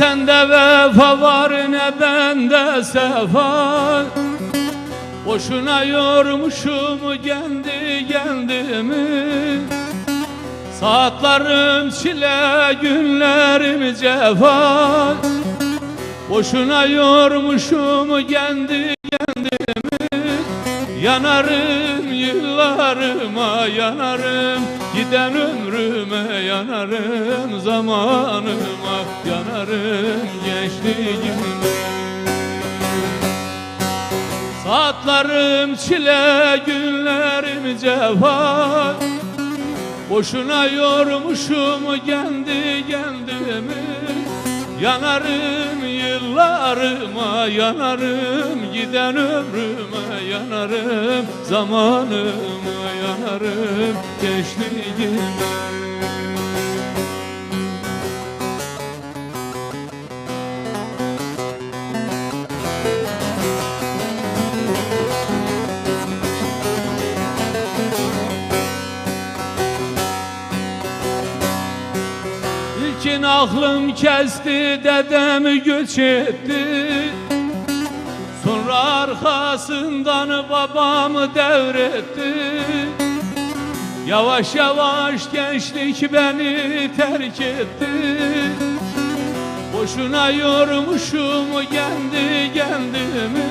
sende vefa var ne bende sefa. Boşuna yormuşum kendi kendimi. Saatlerim çile günlerim cefa. Boşuna yormuşum kendi Yanarım yıllarıma yanarım. Giden ömrüme yanarım Zamanıma yanarım. Gençliğime Saatlerim çile günlerim cefa Boşuna yormuşum kendi kendimi Yanarım yıllarıma yanarım Giden ömrüme yanarım Zamanıma yanarım gençliğime İlkin aklım kesti dedemi göç etti. Sonra arkasından babamı devretti. Yavaş yavaş gençlik beni terk etti. Boşuna yormuşum kendi kendimi.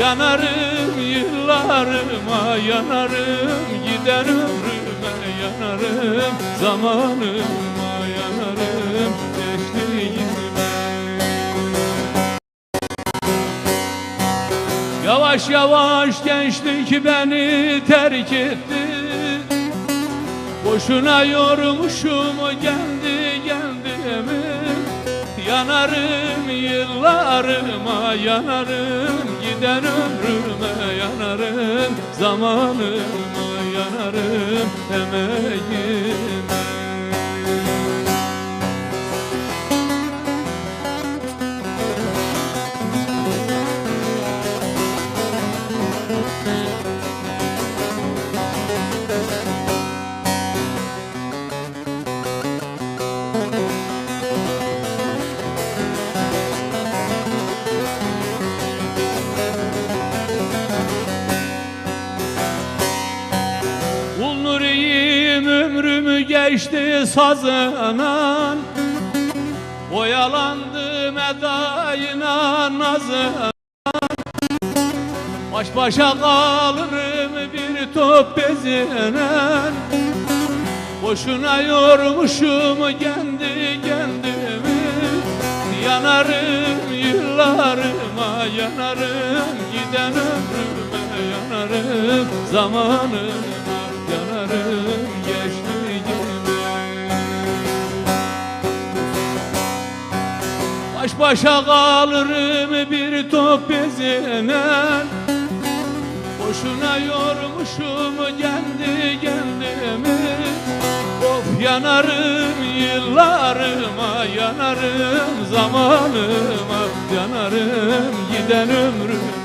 Yanarım yıllarıma yanarım Giden ömrüme yanarım Zamanıma Yavaş yavaş gençlik beni terk etti. Boşuna yormuşum kendi kendimi Yanarım yıllarıma yanarım Giden ömrüme yanarım Zamanıma yanarım emeğime ömrümü geçti sazınan Boyalandım edayına nazınan. Baş başa kalırım bir top bezinen. Boşuna yormuşum kendi kendimi. Yanarım yıllarıma yanarım. Giden ömrüme yanarım. Zamanıma Baş başa kalırım bir top bezinen Boşuna yormuşum kendi kendimi Of yanarım yıllarıma yanarım zamanıma Yanarım. Giden ömrüme